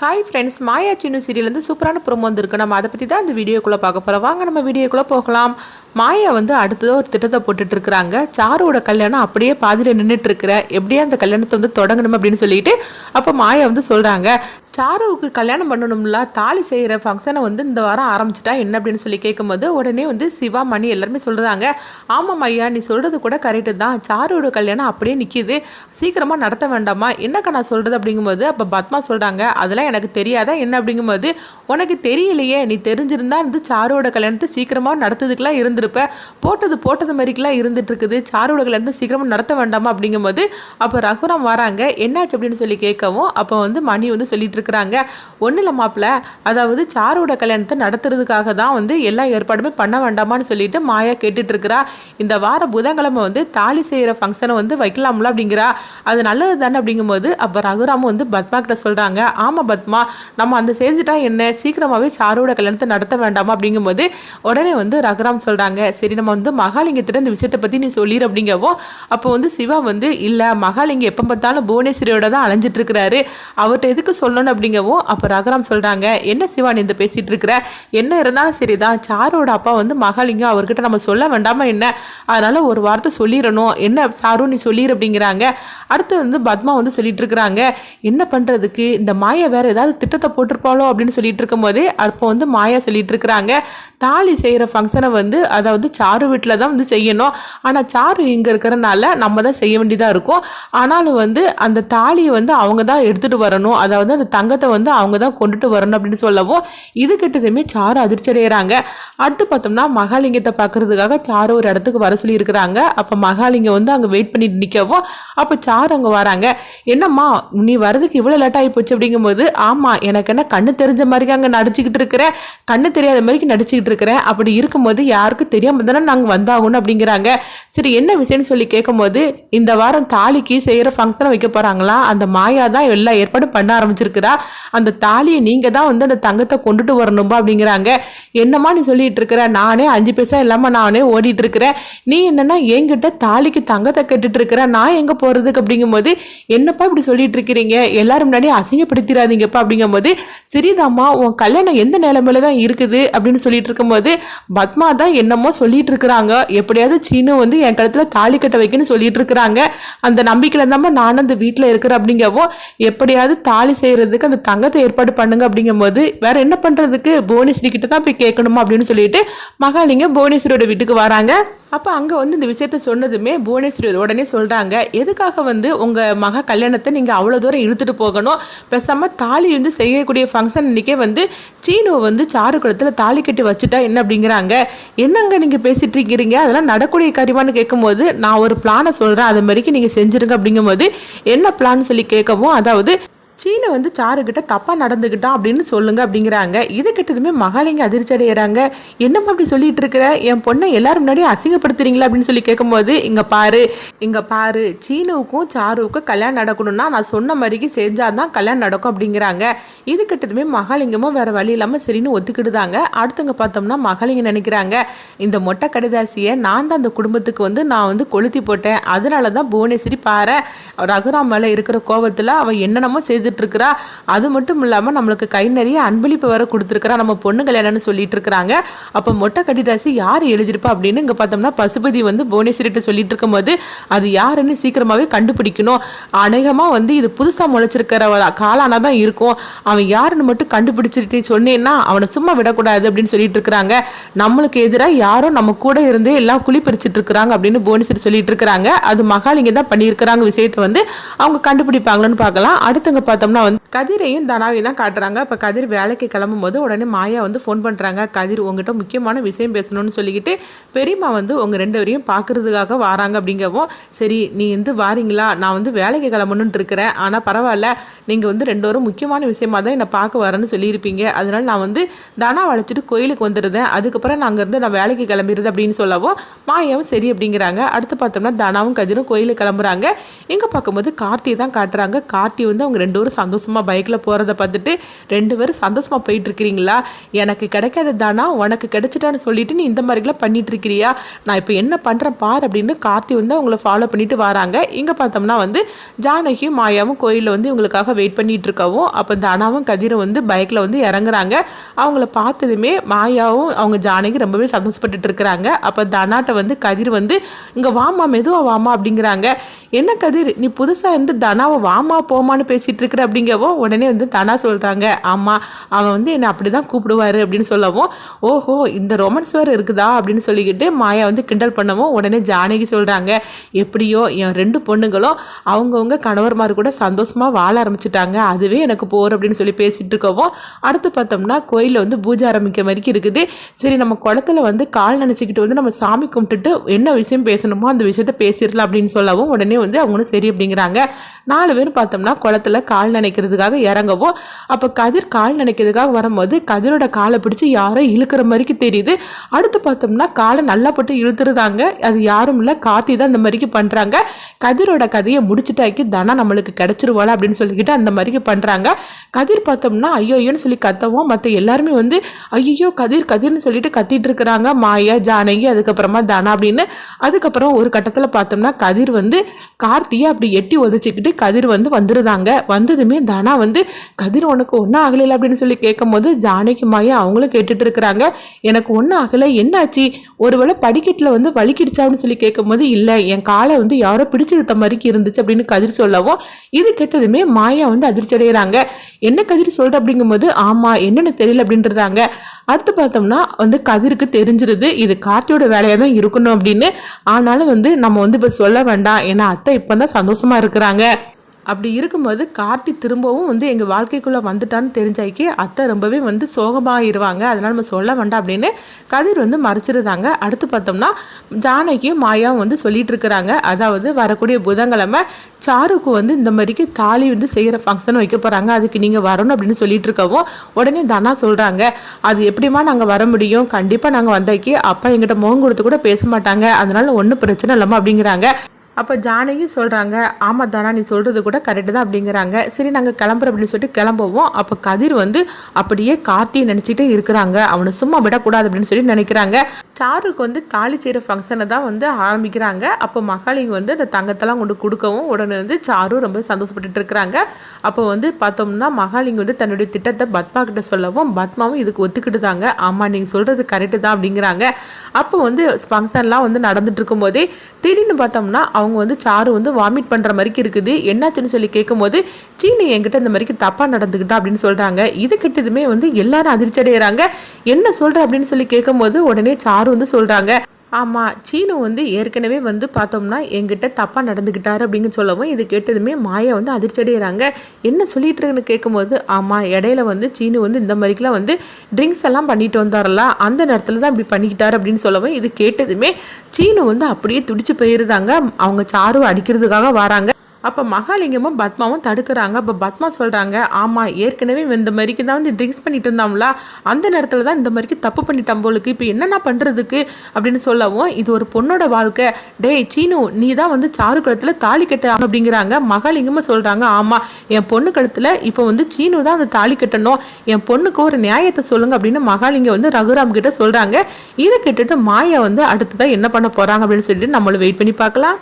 Hi friends மாயா சின்ன சீரியல்லேருந்து சூப்பரான promo வந்திருக்கு. நம்ம அதை பற்றி தான் இந்த வீடியோக்குள்ளே பார்க்க போகிறோம் வாங்க நம்ம வீடியோக்குள்ளே போகலாம். மாயா வந்து அடுத்ததோ ஒரு திட்டத்தை போட்டுட்டு இருக்கிறாங்க. சாருவோட கல்யாணம் அப்படியே பாதியில் நின்றுட்டு இருக்கிற எப்படியே அந்த கல்யாணத்தை வந்து தொடங்கணும் அப்படின்னு சொல்லிட்டு அப்போ மாயா வந்து சொல்கிறாங்க சாருவுக்கு கல்யாணம் பண்ணணும்ல தாலி செய்கிற ஃபங்க்ஷனை வந்து இந்த வாரம் ஆரம்பிச்சிட்டா என்ன அப்படின்னு சொல்லி கேட்கும்போது உடனே வந்து சிவா மணி எல்லாருமே சொல்கிறாங்க ஆமாம் ஐயா நீ சொல்கிறது கூட கரெக்டு தான். சாருவோட கல்யாணம் அப்படியே நிற்கிது சீக்கிரமாக நடத்த வேண்டாமா என்னக்கா நான் சொல்கிறது அப்படிங்கும்போது அப்போ பத்மா சொல்கிறாங்க அதெல்லாம் எனக்கு தெரியாதா? என்ன? அப்படிங்கும்போது உனக்கு தெரியலையே. நீ தெரிஞ்சிருந்தா வந்து சாருவோட கல்யாணத்தை சீக்கிரமாக நடத்துறதுக்கெலாம் இருந்திருப்ப. போட்டது போட்டது மாதிரிக்கெலாம் இருந்துட்டு இருக்குது சாருவோட கல்யாணத்தை சீக்கிரமாக நடத்த வேண்டாமா? அப்படிங்கும்போது அப்போ ரகுராம் வராங்க என்னாச்சு? அப்படின்னு சொல்லி கேட்கவும் அப்போ வந்து மணி வந்து சொல்லிட்டு இருக்கிறாங்க ஒன்றும் இல்லை மாப்பிள்ள அதாவது சாருவோட கல்யாணத்தை நடத்துறதுக்காக தான் வந்து எல்லா ஏற்பாடுமே பண்ண வேண்டாமான்னு சொல்லிட்டு மாயா கேட்டுட்டு இருக்கிறா. இந்த வார புதன்கிழமை வந்து தாலி செய்கிற ஃபங்க்ஷனை வந்து வைக்கலாம்ல அப்படிங்கிறா. அது நல்லது தானே அப்படிங்கும்போது அப்போ ரகுராம் வந்து பத்மா கிட்ட சொல்கிறாங்க ஆமாம் பத்மா நம்ம அந்த செஞ்சுட்டா என்ன? சீக்கிரமாகவே சாரோட கல்யாணத்தை நடத்த வேண்டாமா அப்படிங்கும்போது உடனே வந்து ரகுராம் சொல்கிறாங்க சரி நம்ம வந்து மகாலிங்கத்திட்ட இந்த விஷயத்தை பற்றி நீ சொல்லிடு அப்படிங்கவோ அப்போ வந்து சிவா வந்து இல்லை மகாலிங்கம் எப்போ பார்த்தாலும் புவனேஸ்வரியோட தான் அலைஞ்சிட்டு இருக்கிறாரு. அவர்கிட்ட எதுக்கு சொல்லணும் அப்படிங்கவும் அப்போ ரகுராம் சொல்கிறாங்க என்ன சிவா நீ இந்த பேசிகிட்டு இருக்கிற? என்ன இருந்தாலும் சரிதான் சாரோட அப்பா வந்து மகாலிங்கம். அவர்கிட்ட நம்ம சொல்ல வேண்டாமா என்ன? அதனால் ஒரு வார்த்தை சொல்லிடணும் என்ன சாரு நீ சொல்லிடு அப்படிங்கிறாங்க. அடுத்து வந்து பத்மா வந்து சொல்லிட்டு இருக்கிறாங்க என்ன பண்ணுறதுக்கு இந்த மாயா வேறு ஏதாவது திட்டத்தை போட்டிருப்பாளோ? அப்படின்னு சொல்லிட்டு இருக்கும்போது அப்போ வந்து மாயா சொல்லிட்டு இருக்கிறாங்க தாலி செய்கிற ஃபங்க்ஷனை வந்து அதாவது சாரு வீட்டில் தான் வந்து செய்யணும். ஆனால் சாரு இங்கே இருக்கிறனால நம்ம தான் செய்ய வேண்டியதாக இருக்கும். ஆனாலும் வந்து அந்த தாலியை வந்து அவங்க தான் எடுத்துகிட்டு வரணும். அதாவது அந்த தங்கத்தை வந்து அவங்க தான் கொண்டுட்டு வரணும் அப்படின்னு சொல்லவும் இது கிட்டதுமே சாரு அதிர்ச்சி அடைகிறாங்க அடுத்து பார்த்தோம்னா மகாலிங்கத்தை பார்க்கறதுக்காக சாரு ஒரு இடத்துக்கு வர சொல்லி இருக்கிறாங்க அப்போ மகாலிங்கம் வந்து அங்கே வெயிட் பண்ணிட்டு நிற்கவும் அப்போ சாரு அங்கே வராங்க. என்னம்மா நீ வரதுக்கு இவ்வளோ லேட் ஆகி போச்சு அப்படிங்கும்போது ஆமாம் எனக்கு என்ன கண்ணு தெரிஞ்ச மாதிரி அங்கே நடிச்சுக்கிட்டு இருக்கிறேன் கண்ணு தெரியாத மாதிரி நடிச்சுக்கிட்டு இருக்கிறேன் அப்படி இருக்கும்போது யாருக்கும் தெரியாமல் தானே நாங்கள் வந்தாகணும் அப்படிங்கிறாங்க. சரி என்ன விஷயம்னு சொல்லி கேட்கும்போது இந்த வாரம் தாலிக்கு செய்கிற ஃபங்க்ஷனை வைக்க போகிறாங்களா அந்த மாயா தான் எல்லா ஏற்பாடும் பண்ண இருக்கிறதா அந்த தாலியை நீங்கள் தான் வந்து அந்த தங்கத்தை கொண்டுட்டு வரணும்பா அப்படிங்கிறாங்க. என்னம்மா நீ சொல்லிட்டு இருக்கிற நானே அஞ்சு பைசா இல்லாமல் நானே ஓடிட்டு இருக்கிறேன் நீ என்னன்னா என்கிட்ட தாலிக்கு தங்கத்தை கட்டுட்டு இருக்கிற நான் எங்கே போகிறதுக்கு அப்படிங்கும்போது என்னப்பா இப்படி சொல்லிட்டு இருக்கிறீங்க எல்லாரும் முன்னாடி அசிங்கப்படுத்திடாதீங்கப்பா அப்படிங்கும்போது சரிதாம்மா உன் கல்யாணம் எந்த நிலைமையில தான் இருக்குது அப்படின்னு சொல்லிட்டு இருக்கும்போது பத்மா தான் என்னமோ சொல்லிட்டு இருக்கிறாங்க எப்படியாவது சீனு வந்து என் கழுத்தில் தாலி கட்ட வைக்கணும்னு சொல்லிட்டு இருக்கிறாங்க அந்த நம்பிக்கையில் தாம்மா நானும் அந்த வீட்டில் இருக்கிற அப்படிங்கவும் எப்படியாவது தாலி செய்கிறது பண்ணுறதுக்கு அந்த தங்கத்தை ஏற்பாடு பண்ணுங்க அப்படிங்கும்போது வேற என்ன பண்ணுறதுக்கு புவனேஸ்வரி கிட்ட தான் போய் கேட்கணுமா அப்படின்னு சொல்லிட்டு மகாலிங்கம் புவனேஸ்வரியோட வீட்டுக்கு வராங்க. அப்போ அங்கே வந்து இந்த விஷயத்த சொன்னதுமே புவனேஸ்வரி உடனே சொல்கிறாங்க எதுக்காக வந்து உங்கள் மக கல்யாணத்தை நீங்கள் அவ்வளோ தூரம் இழுத்துட்டு போகணும்? பேசாமல் தாலி வந்து செய்யக்கூடிய ஃபங்க்ஷன் இன்றைக்கே வந்து சீனுவை வந்து சாறு குளத்தில் தாலி கட்டி வச்சுட்டா என்ன அப்படிங்கிறாங்க? என்னங்க நீங்கள் பேசிகிட்டு இருக்கிறீங்க அதெல்லாம் நடக்கூடிய காரியமானு கேட்கும்போது நான் ஒரு பிளானை சொல்கிறேன் அது மாதிரிக்கு நீங்கள் செஞ்சுருங்க அப்படிங்கும்போது என்ன பிளான் சொல்லி கேட்கவும் அதாவது சீனை வந்து சாருக்கிட்ட தப்பாக நடந்துக்கிட்டான் அப்படின்னு சொல்லுங்க அப்படிங்கிறாங்க. இது கிட்டதுமே மகாலிங்க அதிர்ச்சி அடைகிறாங்க என்னம்மா அப்படி சொல்லிட்டு இருக்கிற? என் பொண்ணை எல்லாரும் முன்னாடி அசிங்கப்படுத்துறீங்களா அப்படின்னு சொல்லி கேட்கும்போது இங்கே பாரு இங்கே பாரு சீனுவுக்கும் சாருவுக்கும் கல்யாணம் நடக்கணும்னா நான் சொன்ன மாதிரிக்கு செஞ்சாதான் கல்யாணம் நடக்கும் அப்படிங்கிறாங்க. இது கிட்டதுமே மகாலிங்கமும் வேற வழி இல்லாமல் சரின்னு ஒத்துக்கிடுதாங்க. அடுத்தவங்க பார்த்தோம்னா மகாலிங்க நினைக்கிறாங்க. இந்த மொட்டை கடிதாசியை நான் தான் அந்த குடும்பத்துக்கு வந்து நான் வந்து கொளுத்தி போட்டேன். அதனால தான் புவனேஸ்வரி பாரு ரகுராம் மேலே இருக்கிற கோபத்தில் அவள் என்னென்னமோ செய்து இருக்கிறா அது மட்டும் இல்லாமல் நம்மளுக்கு கை நிறைய அன்பளிப்பு வர கொடுத்துருக்குறா. நம்ம பொண்ணு கல்யாணம்னு சொல்லிட்டு இருக்கிறாங்க அப்போ மொட்டை கடிதாசி யார் எழுதியிருப்பா அப்படின்னு இங்கே பார்த்தோம்னா பசுபதி வந்து புவனேஸ்வரிட்ட சொல்லிட்டு இருக்கும்போது அது யாருன்னு சீக்கிரமாகவே கண்டுபிடிக்கணும். அநேகமாக வந்து இது புதுசாக முளைச்சிருக்கிற காலானா தான் இருக்கும். அவன் யாருன்னு மட்டும் கண்டுபிடிச்சிட்டு சொன்னேன்னா அவனை சும்மா விடக்கூடாது அப்படின்னு சொல்லிட்டு இருக்கிறாங்க நம்மளுக்கு எதிராக யாரும் நம்ம கூட இருந்தே எல்லாம் குழி பறிச்சிட்டு இருக்கிறாங்க அப்படின்னு புவனேஸ்வரி சொல்லிட்டு இருக்கிறாங்க அது மகாலிங்க தான் பண்ணியிருக்கிறாங்க விஷயத்தை வந்து அவங்க கண்டுபிடிப்பாங்களான்னு பார்க்கலாம். அடுத்தவங்க பார்த்தோம்னா வந்து கதிரையும் தனாவையும் தான் காட்டுறாங்க. இப்போ கதிர் வேலைக்கு கிளம்பும் போது உடனே மாயா வந்து ஃபோன் பண்ணுறாங்க கதிர் உங்ககிட்ட முக்கியமான விஷயம் பேசணும்னு சொல்லிக்கிட்டு பெரியம்மா வந்து உங்கள் ரெண்டு பேரையும் பார்க்குறதுக்காக வராங்க அப்படிங்கவும் சரி நீ வந்து வாரீங்களா? நான் வந்து வேலைக்கு கிளம்பணுன்ட்டு இருக்கிறேன். ஆனால் பரவாயில்ல நீங்கள் வந்து ரெண்டு பேரும் முக்கியமான விஷயமா தான் என்னை பார்க்க வரேன்னு சொல்லியிருப்பீங்க. அதனால நான் வந்து தனா அழைச்சிட்டு கோயிலுக்கு வந்துடுறேன் அதுக்கப்புறம் நான் அங்கேருந்து நான் வேலைக்கு கிளம்பிடுது அப்படின்னு சொல்லவும் மாயாவும் சரி அப்படிங்கிறாங்க. அடுத்து பார்த்தோம்னா தனாவும் கதிரும் கோயிலுக்கு கிளம்புறாங்க. இங்கே பார்க்கும்போது கார்த்தியை தான் காட்டுறாங்க. கார்த்தி வந்து அவங்க ரெண்டு பேரும் சந்தோஷமாக பைக்கில் போகிறத பார்த்துட்டு ரெண்டு பேரும் சந்தோஷமாக போயிட்டுருக்கிறீங்களா? எனக்கு கிடைக்காத தானா? உனக்கு கிடைச்சிட்டான்னு சொல்லிட்டு நீ இந்த மாதிரிலாம் பண்ணிகிட்ருக்கிறியா நான் இப்போ என்ன பண்ணுறேன் பார் அப்படின்னு கார்த்தி வந்து அவங்கள ஃபாலோ பண்ணிட்டு வராங்க. இங்கே பார்த்தோம்னா வந்து ஜானகியும் மாயாவும் கோயிலில் வந்து இவங்களுக்காக வெயிட் பண்ணிட்டு இருக்கவும் அப்போ தனாவும் கதிரும் வந்து பைக்கில் வந்து இறங்குறாங்க. அவங்கள பார்த்ததுமே மாயாவும் அவங்க ஜானகி ரொம்பவே சந்தோஷப்பட்டுட்டு இருக்கிறாங்க அப்போ தனாட்ட வந்து கதிர் வந்து இங்கே வாமா மெதுவா வாமா அப்படிங்கிறாங்க. என்ன கதிர்? நீ புதுசாக இருந்து தனாவை வாமா போமான்னு பேசிகிட்டு இருக்கிற அப்படிங்கவோ உடனே வந்து தனா சொல்கிறாங்க ஆமாம் அவன் வந்து என்னை அப்படி தான் கூப்பிடுவாரு அப்படின்னு சொல்லவும் ஓஹோ இந்த ரொமான்ஸ் வேறு இருக்குதா அப்படின்னு சொல்லிக்கிட்டு மாயா வந்து கிண்டல் பண்ணவும் உடனே ஜானகி சொல்கிறாங்க எப்படியோ என் ரெண்டு பொண்ணுங்களும் அவங்கவுங்க கணவர்மார் கூட சந்தோஷமாக வாழ ஆரம்பிச்சிட்டாங்க. அதுவே எனக்கு போர் அப்படின்னு சொல்லி பேசிகிட்டு இருக்கவும் அடுத்து பார்த்தோம்னா கோயிலில் வந்து பூஜை ஆரம்பிக்க வரைக்கும் இருக்குது. சரி நம்ம குளத்துல வந்து கால் நினச்சிக்கிட்டு வந்து நம்ம சாமி கும்பிட்டுட்டு என்ன விஷயம் பேசணுமோ அந்த விஷயத்த பேசிடலாம் அப்படின்னு சொல்லவும் உடனே வந்து அவங்களும் சரி அப்படிங்கிறாங்க. நாலு பேர் பார்த்தோம்னா குளத்தில் கால் நினைக்கிறதுக்காக இறங்கவும் அப்போ கதிர் கால் நினைக்கிறதுக்காக வரும்போது கதிரோட காலை பிடிச்சி யாரோ இழுக்கிற மாதிரிக்கு தெரியுது. அடுத்து பார்த்தோம்னா காலை நல்லா போட்டு இழுத்துருதாங்க. அது யாரும் இல்லை காத்தி தான் இந்த மாதிரிக்கு பண்ணுறாங்க கதிரோட கதையை முடிச்சுட்டாக்கி தனா நம்மளுக்கு கிடச்சிருவாள் அப்படின்னு சொல்லிக்கிட்டு அந்த மாதிரிக்கு பண்ணுறாங்க கதிர் பார்த்தோம்னா ஐயோயோன்னு சொல்லி கத்தவும் மற்ற எல்லாருமே வந்து ஐயோ கதிர் கதிர்னு சொல்லிட்டு கத்திட்டு இருக்கிறாங்க. மாயா ஜானகி அதுக்கப்புறமா தனா அப்படின்னு. அதுக்கப்புறம் ஒரு கட்டத்தில் பார்த்தோம்னா கதிர் வந்து கார்த்தியை அப்படி எட்டி உதச்சிக்கிட்டு கதிர் வந்து வந்துருந்தாங்க வந்ததுமே தனா வந்து கதிர் உனக்கு ஒன்றும் ஆகலை அப்படின்னு சொல்லி கேட்கும் போது ஜானகி மாயா அவங்களும் கேட்டுட்டு இருக்கிறாங்க எனக்கு ஒன்றும் ஆகலை. என்னாச்சு? ஒருவேளை படிக்கட்டில் வந்து வலிக்கிடுச்சான்னு சொல்லி கேட்கும் போது இல்லை. என் காலை வந்து யாரோ பிடிச்சு இழுத்த மாதிரிக்கு இருந்துச்சு அப்படின்னு கதிர் சொல்லவும் இது கேட்டதுமே மாயா வந்து அதிர்ச்சி அடைகிறாங்க என்ன கதிர் சொல்கிற அப்படிங்கும்போது ஆமாம் என்னென்னு தெரியல அப்படின்றாங்க அடுத்து பார்த்தோம்னா வந்து கதிருக்கு தெரிஞ்சிருது இது கார்த்தியோட வேலையாக தான் இருக்கணும் அப்படின்னு. ஆனாலும் வந்து நம்ம வந்து இப்போ சொல்ல வேண்டாம். ஏன்னா அத்தை இப்போ தான் சந்தோஷமாக இருக்கிறாங்க. அப்படி இருக்கும்போது கார்த்தி திரும்பவும் வந்து எங்கள் வாழ்க்கைக்குள்ளே வந்துட்டான்னு தெரிஞ்சாக்கி அத்தை ரொம்பவே வந்து சோகமாகிடுவாங்க அதனால் நம்ம சொல்ல வேண்டாம் அப்படின்னு கதிர் வந்து மறைச்சிருந்தாங்க. அடுத்து பார்த்தோம்னா ஜானகியும் மாயாவும் வந்து சொல்லிட்டு இருக்கிறாங்க அதாவது வரக்கூடிய புதன்கிழமை சாருக்கு வந்து இந்த மாதிரிக்கு தாலி வந்து செய்கிற ஃபங்க்ஷன் வைக்க போகிறாங்க அதுக்கு நீங்கள் வரணும் அப்படின்னு சொல்லிட்டு இருக்கவும் உடனே தனா சொல்கிறாங்க அது எப்படிமா நாங்கள் வர முடியும்? கண்டிப்பாக நாங்கள் வந்தாக்கி அப்பா எங்கிட்ட முகம் கொடுத்து கூட பேச மாட்டாங்க. அதனால ஒன்றும் பிரச்சனை இல்லாமல் அப்படிங்கிறாங்க. அப்போ ஜானகி சொல்கிறாங்க ஆமாம் தானா நீ சொல்கிறது கூட கரெக்டு தான் அப்படிங்கிறாங்க. சரி நாங்கள் கிளம்புறோம் அப்படின்னு சொல்லிட்டு கிளம்புவோம். அப்போ கதிர் வந்து அப்படியே கார்த்தியை நினச்சிட்டே இருக்கிறாங்க. அவனை சும்மா விடக்கூடாது அப்படின்னு சொல்லி நினைக்கிறாங்க. சாருக்கு வந்து தாலி செய்கிற ஃபங்க்ஷனை தான் வந்து ஆரம்பிக்கிறாங்க. அப்போ மகளிங்க வந்து அந்த தங்கத்தெல்லாம் கொண்டு கொடுக்கவும் உடனே வந்து சாரும் ரொம்ப சந்தோஷப்பட்டுட்டு இருக்கிறாங்க. அப்போ வந்து பார்த்தோம்னா மகாலிங்க வந்து தன்னுடைய திட்டத்தை பத்மா கிட்ட சொல்லவும் பத்மாவும் இதுக்கு ஒத்துக்கிட்டுதாங்க ஆமாம் நீங்கள் சொல்கிறது கரெக்டு தான் அப்படிங்கிறாங்க. அப்போ வந்து ஃபங்க்ஷன்லாம் வந்து நடந்துட்டு இருக்கும்போதே திடீர்னு பார்த்தோம்னா அவங்க வந்து சாரு வந்து வாமிட் பண்ணுற மாதிரிக்கு இருக்குது. என்னாச்சுன்னு சொல்லி கேட்கும்போது சீனி என்கிட்ட இந்த மாதிரிக்கு தப்பாக நடந்துக்கிட்டா அப்படின்னு சொல்கிறாங்க இது கிட்டதுமே வந்து எல்லாரும் அதிர்ச்சி அடைகிறாங்க என்ன சொல்கிற அப்படின்னு சொல்லி கேட்கும்போது உடனே சாரு வந்து சொல்கிறாங்க ஆமாம் சீனு வந்து ஏற்கனவே வந்து பார்த்தோம்னா எங்கிட்ட தப்பாக நடந்துக்கிட்டாரு அப்படின்னு சொல்லவும் இது கேட்டதுமே மாயா வந்து அதிர்ச்சி அடைகிறாங்க என்ன சொல்லிட்டுருக்குன்னு கேட்கும்போது ஆமாம் இடையில வந்து சீனு வந்து இந்த மாதிரிக்கெலாம் வந்து ட்ரிங்க்ஸ் எல்லாம் பண்ணிட்டு வந்தாரல அந்த நேரத்தில் தான் இப்படி பண்ணிக்கிட்டாரு அப்படின்னு சொல்லவும் இது கேட்டதுமே சீனு வந்து அப்படியே துடிச்சு போயிருந்தாங்க அவங்க சாரு அடிக்கிறதுக்காக வராங்க. அப்போ மகாலிங்கமும் பத்மாவும் தடுக்கிறாங்க. அப்போ பத்மா சொல்கிறாங்க ஆமாம் ஏற்கனவே இந்த மாதிரிக்கு தான் வந்து ட்ரிங்க்ஸ் பண்ணிட்டு இருந்தாங்களா அந்த நேரத்தில் தான் இந்த மாதிரிக்கு தப்பு பண்ணிட்டான் போலுக்கு. இப்போ என்னென்ன பண்ணுறதுக்கு அப்படின்னு சொல்லவும் இது ஒரு பொண்ணோட வாழ்க்கை. டேய் சீனு நீ தான் வந்து சாரு கழுத்தில் தாலி கட்ட அப்படிங்கிறாங்க. மகாலிங்கமும் சொல்கிறாங்க ஆமாம் என் பொண்ணு கழுத்தில் இப்போ வந்து சீனு தான் அந்த தாலி கட்டணும். என் பொண்ணுக்கு ஒரு நியாயத்தை சொல்லுங்க. அப்படின்னு மகாலிங்கம் வந்து ரகுராம் கிட்ட சொல்கிறாங்க இதை கேட்டுட்டு மாயா வந்து அடுத்ததான் என்ன பண்ண போகிறாங்க அப்படின்னு சொல்லிட்டு நம்மளை வெயிட் பண்ணி பார்க்கலாம்.